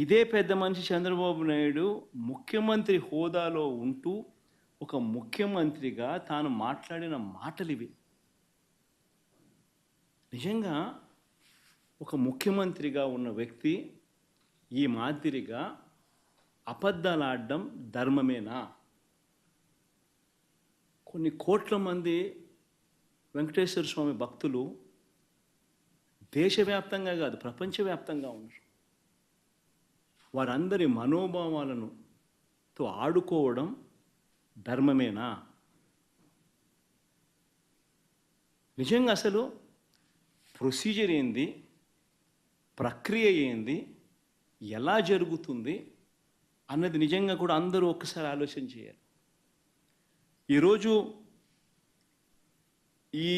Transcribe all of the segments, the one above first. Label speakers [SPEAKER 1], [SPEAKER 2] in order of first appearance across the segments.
[SPEAKER 1] ఇదే పెద్ద మనిషి చంద్రబాబు నాయుడు ముఖ్యమంత్రి హోదాలో ఉంటూ ఒక ముఖ్యమంత్రిగా తాను మాట్లాడిన మాటలు ఇవి నిజంగా ఒక ముఖ్యమంత్రిగా ఉన్న వ్యక్తి ఈ మాదిరిగా అబద్ధాలాడడం ధర్మమేనా? కొన్ని కోట్ల మంది వెంకటేశ్వర స్వామి భక్తులు దేశవ్యాప్తంగా కాదు ప్రపంచవ్యాప్తంగా ఉన్నారు. వారందరి మనోభావాలను తో ఆడుకోవడం ధర్మమేనా? నిజంగా అసలు ప్రొసీజర్ ఏంది? ప్రక్రియ ఏంది? ఎలా జరుగుతుంది? అన్నది నిజంగా కూడా అందరూ ఒక్కసారి ఆలోచన చేయాలి. ఈరోజు ఈ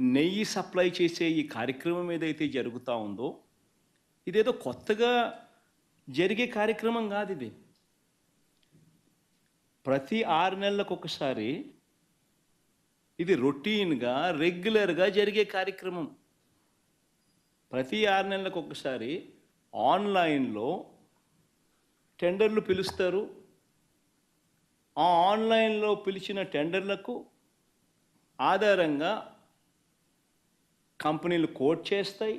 [SPEAKER 1] నెయ్యి సప్లై చేసే ఈ కార్యక్రమం ఏదైతే జరుగుతూ ఉందో ఇదేదో కొత్తగా జరిగే కార్యక్రమం కాదు ఇది. ప్రతి ఆరు నెలలకు ఒకసారి ఇది రొటీన్గా రెగ్యులర్గా జరిగే కార్యక్రమం. ప్రతి ఆరు నెలలకు ఒకసారి ఆన్లైన్లో టెండర్లు పిలుస్తారు. ఆ ఆన్లైన్లో పిలిచిన టెండర్లకు ఆధారంగా కంపెనీలు కోట్ చేస్తాయి.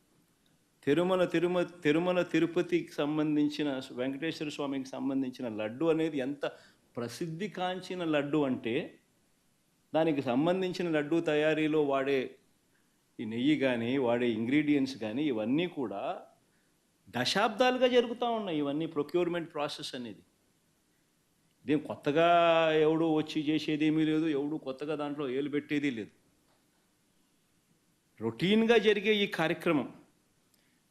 [SPEAKER 1] తిరుమల తిరుమ తిరుమల తిరుపతికి సంబంధించిన వెంకటేశ్వర స్వామికి సంబంధించిన లడ్డు అనేది ఎంత ప్రసిద్ధి కాంచిన లడ్డు అంటే దానికి సంబంధించిన లడ్డు తయారీలో వాడే ఈ నెయ్యి కానీ వాడే ఇంగ్రీడియంట్స్ కానీ ఇవన్నీ కూడా దశాబ్దాలుగా జరుగుతూ ఉన్నాయి. ఇవన్నీ ప్రొక్యూర్మెంట్ ప్రాసెస్ అనేది. ఇదేం కొత్తగా ఎవడు వచ్చి చేసేది ఏమీ లేదు ఎవడు కొత్తగా దాంట్లో ఏలు పెట్టేది లేదు. రొటీన్గా జరిగే ఈ కార్యక్రమం.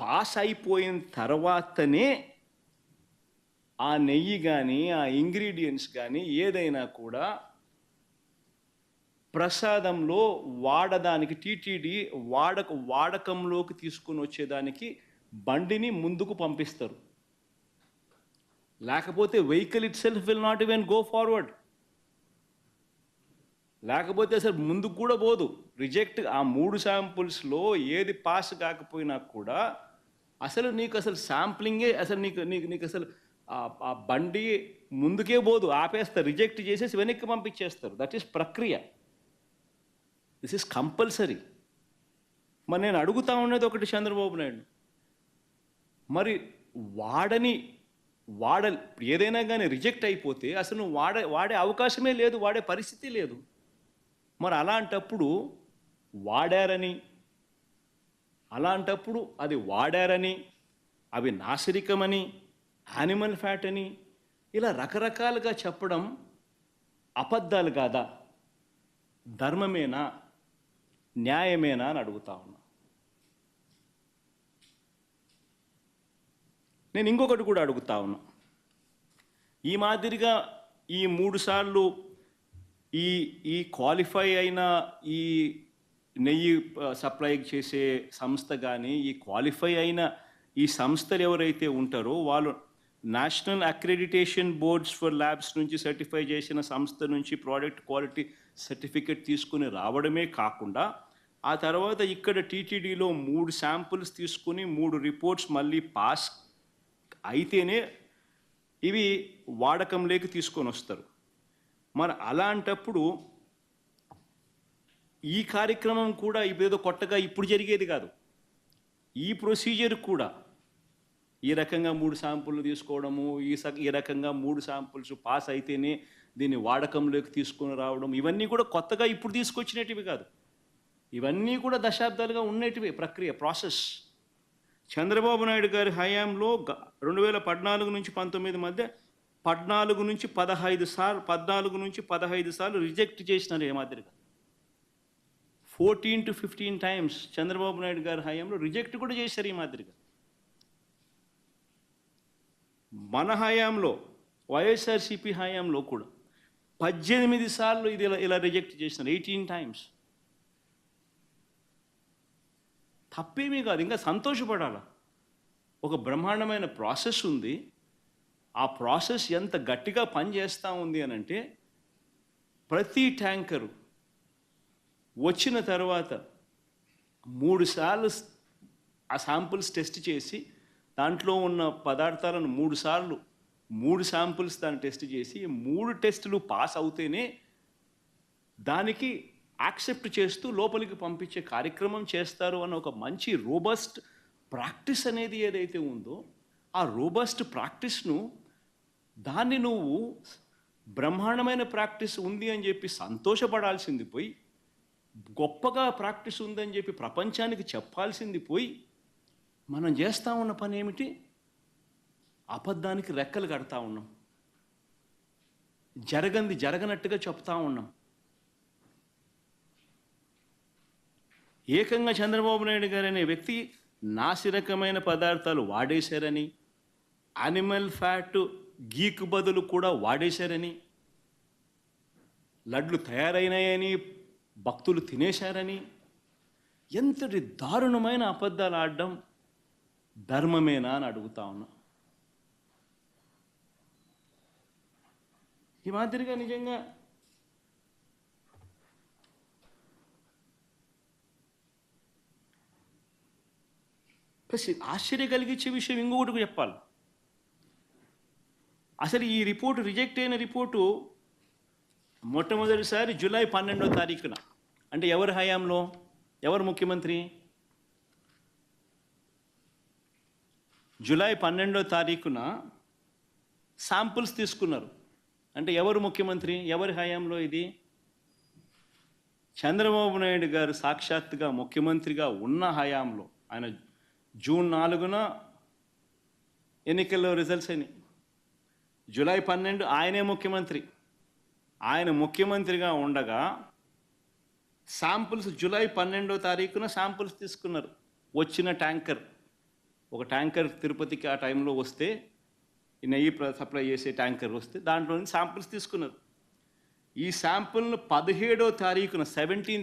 [SPEAKER 1] పాస్ అయిపోయిన తర్వాతనే ఆ నెయ్యి కానీ ఆ ఇంగ్రీడియంట్స్ కానీ ఏదైనా కూడా ప్రసాదంలో వాడదానికి టీటీడీ వాడక వాడకంలోకి తీసుకుని వచ్చేదానికి బండిని ముందుకు పంపిస్తారు. లేకపోతే vehicle itself will not even go forward లేకపోతే అసలు ముందుకు కూడా పోదు. రిజెక్ట్ ఆ మూడు శాంపుల్స్లో ఏది పాస్ కాకపోయినా కూడా అసలు నీకు అసలు శాంప్లింగే అసలు నీకు నీకు నీకు అసలు ఆ- బండి ముందుకే పోదు ఆపేస్తారు రిజెక్ట్ చేసేసి వెనక్కి పంపించేస్తారు. దట్ ఈస్ ప్రక్రియ. దిస్ ఇస్ కంపల్సరీ మరి నేను అడుగుతా ఉన్నది ఒకటి చంద్రబాబు నాయుడు. మరి వాడని వాడ ఏదైనా కానీ రిజెక్ట్ అయిపోతే అసలు నువ్వు వాడే వాడే అవకాశమే లేదు వాడే పరిస్థితి లేదు. మరి అలాంటప్పుడు వాడారని అలాంటప్పుడు అది వాడారని అవి నాసిరికమని యానిమల్ ఫ్యాట్ అని ఇలా రకరకాలుగా చెప్పడం అబద్ధాలు కాదా? ధర్మమేనా? న్యాయమేనా అని అడుగుతా ఉన్నా. నేను ఇంకొకటి కూడా అడుగుతా ఉన్నా. ఈ మాదిరిగా ఈ మూడు సార్లు ఈ ఈ క్వాలిఫై అయిన ఈ నెయ్యి సప్లై చేసే సంస్థ కానీ ఈ క్వాలిఫై అయిన ఈ సంస్థలు ఎవరైతే ఉంటారో వాళ్ళు national accreditation boards for labs నుంచి సర్టిఫై చేసిన సంస్థ నుంచి ప్రోడక్ట్ క్వాలిటీ సర్టిఫికెట్ తీసుకుని రావడమే కాకుండా ఆ తర్వాత ఇక్కడ టీటీడీలో మూడు శాంపుల్స్ తీసుకుని మూడు రిపోర్ట్స్ మళ్ళీ పాస్ అయితేనే ఇవి వాడకంలోకి తీసుకొని వస్తారు. మరి అలాంటప్పుడు ఈ కార్యక్రమం కూడా ఇదేదో కొత్తగా ఇప్పుడు జరిగేది కాదు. ఈ ప్రొసీజర్ కూడా ఈ రకంగా మూడు శాంపుల్ని తీసుకోవడము ఈ స ఈ రకంగా మూడు శాంపుల్స్ పాస్ అయితేనే దీన్ని వాడకంలోకి తీసుకొని రావడం ఇవన్నీ కూడా కొత్తగా ఇప్పుడు తీసుకొచ్చినటివి కాదు. ఇవన్నీ కూడా దశాబ్దాలుగా ఉన్నటివి ప్రక్రియ ప్రాసెస్. చంద్రబాబు నాయుడు గారి హయాంలో గ- రెండు వేల పద్నాలుగు నుంచి పంతొమ్మిది మధ్య పద్నాలుగు నుంచి పదహైదు సార్లు పద్నాలుగు నుంచి పదహైదు సార్లు రిజెక్ట్ చేసినారు ఏ మాదిరిగా. Fourteen to fifteen times Chandrababu Naidu గారి హయాంలో రిజెక్ట్ కూడా చేశారు ఈ మాదిరిగా. మన హయాంలో వైఎస్ఆర్సిపి హయాంలో కూడా పద్దెనిమిది సార్లు ఇది ఇలా ఇలా రిజెక్ట్ చేసినారు ఎయిటీన్ టైమ్స్. తప్పేమీ కాదు ఇంకా సంతోషపడాలా. ఒక బ్రహ్మాండమైన ప్రాసెస్ ఉంది. ఆ ప్రాసెస్ ఎంత గట్టిగా పనిచేస్తూ ఉంది అని అంటే ప్రతి ట్యాంకరు వచ్చిన తర్వాత మూడు సార్లు ఆ శాంపుల్స్ టెస్ట్ చేసి దాంట్లో ఉన్న పదార్థాలను మూడుసార్లు మూడు శాంపుల్స్ దాన్ని టెస్ట్ చేసి మూడు టెస్టులు పాస్ అవుతేనే దానికి యాక్సెప్ట్ చేస్తూ లోపలికి పంపించే కార్యక్రమం చేస్తారు అన్న ఒక మంచి రోబస్ట్ ప్రాక్టీస్ అనేది ఏదైతే ఉందో ఆ రోబస్ట్ ప్రాక్టీస్ను దాన్ని నువ్వు బ్రహ్మాండమైన ప్రాక్టీస్ ఉంది అని చెప్పి సంతోషపడాల్సింది పోయి గొప్పగా ప్రాక్టీస్ ఉందని చెప్పి ప్రపంచానికి చెప్పాల్సింది పోయి మనం చేస్తూ ఉన్న పని ఏమిటి? అబద్ధానికి రెక్కలు కడతా ఉన్నాం. జరగంది జరగనట్టుగా చెప్తా ఉన్నాం. ఏకంగా చంద్రబాబు నాయుడు గారు అనే వ్యక్తి నాసిరకమైన పదార్థాలు వాడేశారని అనిమల్ ఫ్యాట్ గీకు బదులు కూడా వాడేశారని లడ్లు తయారైనాయని భక్తులు తినేశారని ఎంతటి దారుణమైన అబద్ధాలు ఆడడం ధర్మమేనా అని అడుగుతా ఉన్నా. ఈ మాదిరిగా నిజంగా ప్లస్ ఆశ్చర్య కలిగించే విషయం ఇంకొకటి చెప్పాలి. అసలు ఈ రిపోర్టు రిజెక్ట్ అయిన రిపోర్టు మొట్టమొదటిసారి జూలై పన్నెండో తారీఖున. అంటే ఎవరి హయాంలో? ఎవరు ముఖ్యమంత్రి? జూలై పన్నెండో తారీఖున శాంపుల్స్ తీసుకున్నారు. అంటే ఎవరు ముఖ్యమంత్రి? ఎవరి హయాంలో ఇది? చంద్రబాబు నాయుడు గారు సాక్షాత్తుగా ముఖ్యమంత్రిగా ఉన్న హయాంలో ఆయన జూన్ నాలుగున ఎన్నికల్లో రిజల్ట్స్ అయినాయి. జూలై పన్నెండు ఆయనే ముఖ్యమంత్రి. ఆయన ముఖ్యమంత్రిగా ఉండగా శాంపుల్స్ జూలై పన్నెండో తారీఖున శాంపుల్స్ తీసుకున్నారు. వచ్చిన ట్యాంకర్. ఒక ట్యాంకర్ తిరుపతికి ఆ టైంలో వస్తే ఈ నెయ్యి ప్ర- సప్లై చేసే ట్యాంకర్ వస్తే దాంట్లో శాంపుల్స్ తీసుకున్నారు. ఈ శాంపుల్ను పదిహేడో తారీఖున సెవెంటీన్త్